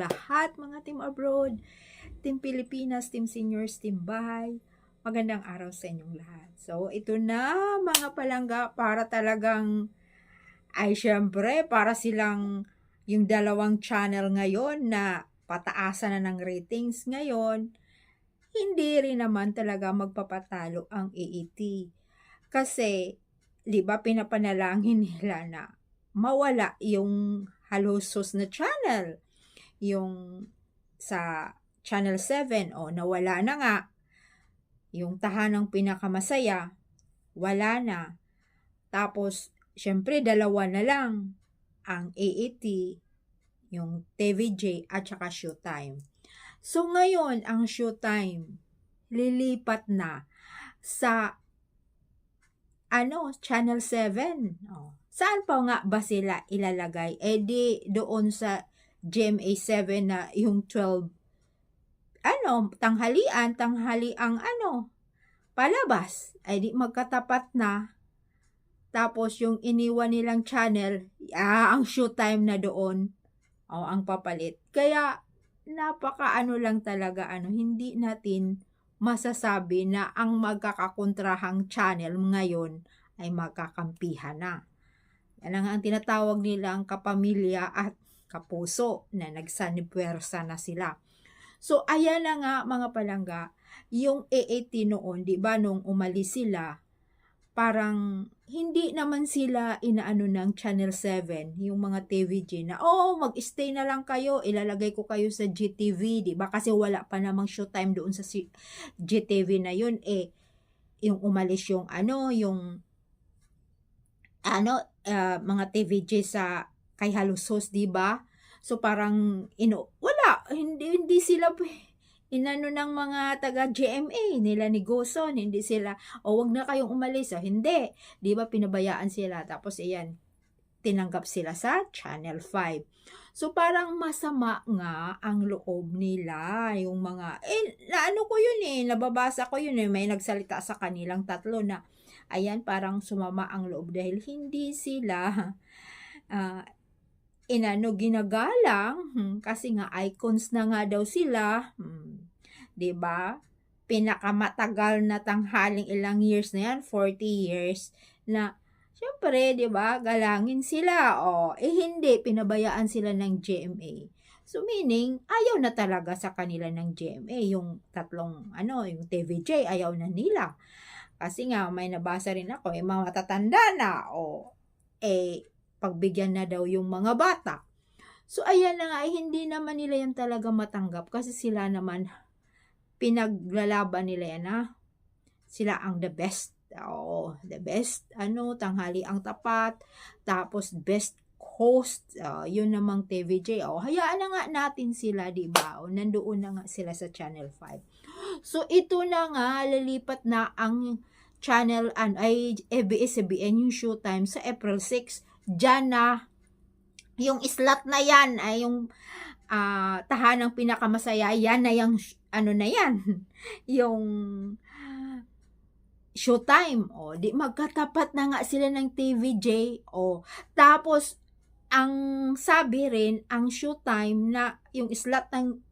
lahat mga team abroad, team Pilipinas, team seniors, team bahay. Magandang araw sa inyong lahat. So, ito na mga palangga para talagang ay syempre para silang yung dalawang channel ngayon na pataasan na ng ratings ngayon, hindi rin naman talaga magpapatalo ang AET. Kasi, di ba pinapanalangin nila na mawala yung halusos na channel. Yung sa Channel 7, o nawala na nga. Yung tahanang pinakamasaya, wala na. Tapos, syempre, dalawa na lang. Ang AAT, yung TVJ, at saka Showtime. So, ngayon, ang Showtime, lilipat na sa ano, Channel 7. Oh. Saan pa nga ba sila ilalagay? Eh di doon sa GMA 7 na yung 12 ano, tanghalian, tanghali ang ano, palabas. Ay di magkatapat na. Tapos yung iniwan nilang channel, ah, ang showtime na doon. O, ang papalit. Kaya, napaka ano lang talaga, ano, hindi natin masasabi na ang magkakakontrahang channel ngayon ay magkakampihan na. Yan ang, ang tinatawag nilang kapamilya at kapuso na nagsanipwersa na sila. So, ayan na nga mga palangga, yung AAT noon, di ba, nung umalis sila, parang hindi naman sila inaano ng Channel 7, yung mga TVG na, oh, mag-stay na lang kayo, ilalagay ko kayo sa GTV, di ba? Kasi wala pa namang showtime doon sa GTV na yun, eh, yung umalis yung ano, yung ano, ah, mga TVJ sa kay Halusos, di ba? So parang ino wala hindi hindi sila inano ng mga taga GMA nila ni Goson, hindi sila o wag na kayong umalis, ah, hindi. 'Di ba pinabayaan sila tapos iyan tinanggap sila sa Channel 5. So parang masama nga ang loob nila, yung mga eh naano ko yun eh, nababasa ko yun eh, may nagsalita sa kanilang tatlo na ayan parang sumama ang loob dahil hindi sila ah, inano ginagalang hmm, kasi nga icons na nga daw sila hmm, 'di ba? Pinakamatagal na tanghaling ilang years na yan 40 years na syempre 'di ba galangin sila o eh hindi pinabayaan sila ng GMA so meaning ayaw na talaga sa kanila ng GMA yung tatlong ano yung TVJ ayaw na nila. Kasi nga may nabasa rin ako eh mga matatanda na o eh pagbigyan na daw yung mga bata. So, ayan na nga, eh, hindi naman nila yan talaga matanggap kasi sila naman pinaglalaban nila yan na sila ang the best. Oo, the best, ano, tanghali ang tapat, tapos best host, uh, yun namang TVJ. O, hayaan na nga natin sila, di ba? O, nandoon na nga sila sa Channel 5. So, ito na nga, lilipat na ang channel an ay ABS-CBN yung showtime sa April 6 dyan na yung slot na yan ay yung ah, tahanang pinakamasaya. Yan na yung ano na yan yung showtime. O di magkatapat na nga sila ng TVJ o tapos ang sabi rin ang showtime na yung slot ng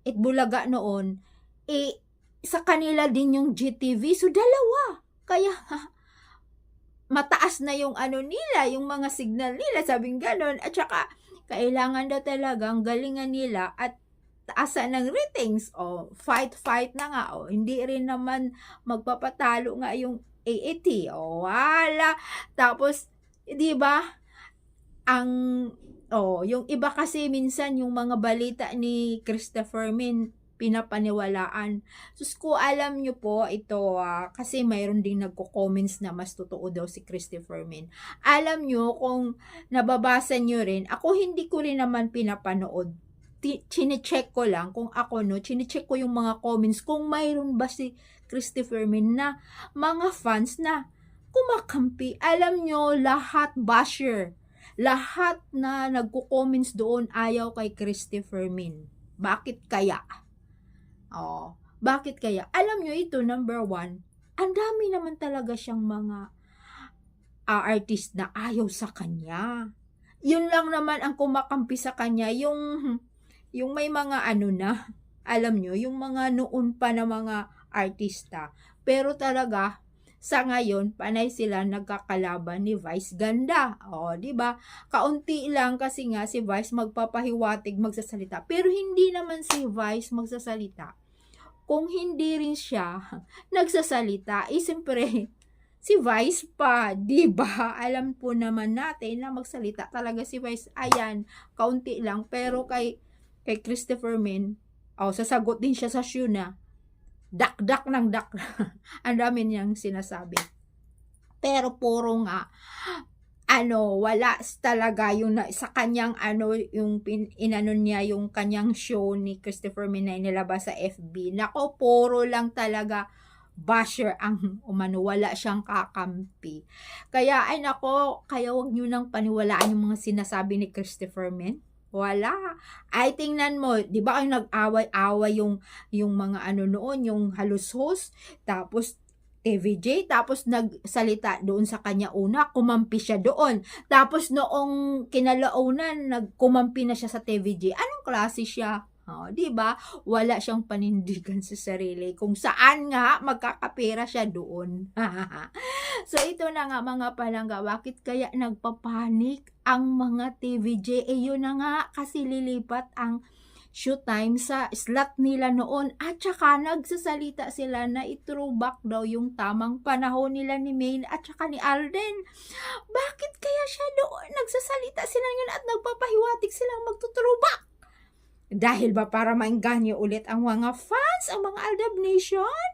Itbulaga noon eh sa kanila din yung GTV so dalawa. Kaya mataas na yung ano nila, yung mga signal nila, sabing ganon. At saka, kailangan daw talaga ang galingan nila at taasan ng ratings. O, fight, fight na nga. O, hindi rin naman magpapatalo nga yung AAT. O, wala. Tapos, di ba, ang, o, yung iba kasi minsan yung mga balita ni Christopher Min, pinapaniwalaan. Sus ko alam nyo po ito ah, kasi mayroon ding nagko-comments na mas totoo daw si Christopher Min. Alam nyo kung nababasa nyo rin, ako hindi ko rin naman pinapanood. Chine-check ko lang kung ako no, chine-check ko yung mga comments kung mayroon ba si Christopher Min na mga fans na kumakampi. Alam nyo, lahat basher. Lahat na nagko-comments doon ayaw kay Christopher Min. Bakit kaya? Oh, bakit kaya? Alam nyo ito, number one, ang dami naman talaga siyang mga ah, artist na ayaw sa kanya. Yun lang naman ang kumakampi sa kanya, yung yung may mga ano na, alam nyo, yung mga noon pa na mga artista. Pero talaga, sa ngayon, panay sila nagkakalaban ni Vice Ganda. O, di ba? Kaunti lang kasi nga si Vice magpapahiwatig, magsasalita. Pero hindi naman si Vice magsasalita. Kung hindi rin siya nagsasalita, eh siyempre, si Vice pa, di ba? Alam po naman natin na magsalita talaga si Vice. Ayan, kaunti lang. Pero kay, kay Christopher Min, oh, sasagot din siya sa Shuna dak-dak ng dak. Ang dami niyang sinasabi. Pero puro nga, ano, wala talaga yung na, sa kanyang ano, yung pin, inano niya, yung kanyang show ni Christopher Minay nilabas sa FB. Nako, puro lang talaga basher ang umano, wala siyang kakampi. Kaya, ay nako, kaya wag niyo nang paniwalaan yung mga sinasabi ni Christopher Min. Wala. Ay, tingnan mo, di ba kayo nag-away-away yung, yung mga ano noon, yung halos-hos, tapos TVJ, tapos nagsalita doon sa kanya una, kumampi siya doon. Tapos noong kinalaunan, nagkumampi na siya sa TVJ. Anong klase siya? Oh, 'di ba? Wala siyang panindigan sa sarili kung saan nga magkakapera siya doon. so ito na nga mga palangga, bakit kaya nagpapanik ang mga TVJ? Eh yun na nga kasi lilipat ang shoot time sa slot nila noon at saka nagsasalita sila na i-throwback daw yung tamang panahon nila ni Maine at saka ni Alden. Bakit kaya siya doon nagsasalita sila ngayon at nagpapahiwatig silang magtutrowback? Dahil ba para maengganyo ulit ang mga fans, ang mga Aldab Nation?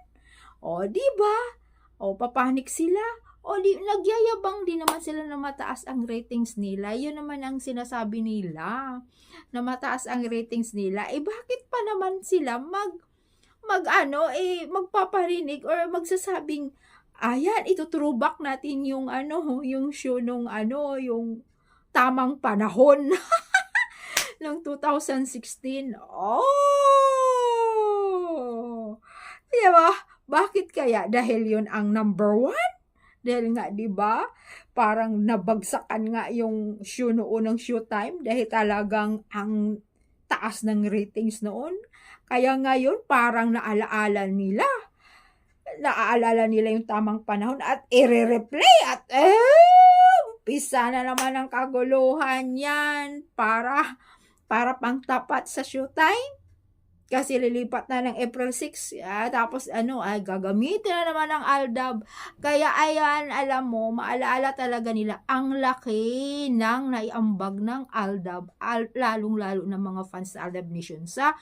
O, di ba? O, papanik sila. O, di, nagyayabang din naman sila na mataas ang ratings nila. Yun naman ang sinasabi nila. Na mataas ang ratings nila. Eh, bakit pa naman sila mag, mag ano, eh, magpaparinig or magsasabing, ayan, ito throwback natin yung ano, yung show nung ano, yung tamang panahon. ng 2016. Oh! Di ba? Bakit kaya? Dahil yun ang number one? Dahil nga, di ba? Parang nabagsakan nga yung show noon ng showtime dahil talagang ang taas ng ratings noon. Kaya ngayon, parang naalaala nila. Naaalala nila yung tamang panahon at i-replay at eh, umpisa na naman ang kaguluhan yan para para pang tapat sa showtime. Kasi lilipat na ng April 6. Ah, tapos ano, ay gagamitin na naman ng Aldab. Kaya ayan, alam mo, maalaala talaga nila ang laki ng naiambag ng Aldab. Al, lalong-lalo ng mga fans sa Aldab Nation sa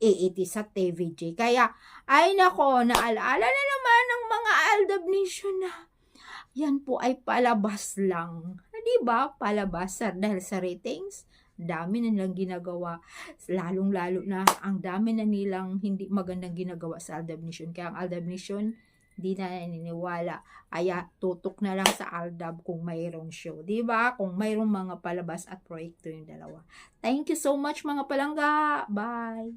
AAT sa TVJ. Kaya, ay nako, naalaala na naman ng mga Aldab Nation na yan po ay palabas lang. Di ba? Palabas sa, dahil sa ratings dami na nilang ginagawa, lalong-lalo na ang dami na nilang hindi magandang ginagawa sa Aldab Nation. Kaya ang Aldab Nation, di na naniniwala. Kaya tutok na lang sa Aldab kung mayroong show. ba Kung mayroong mga palabas at proyekto yung dalawa. Thank you so much mga palangga. Bye!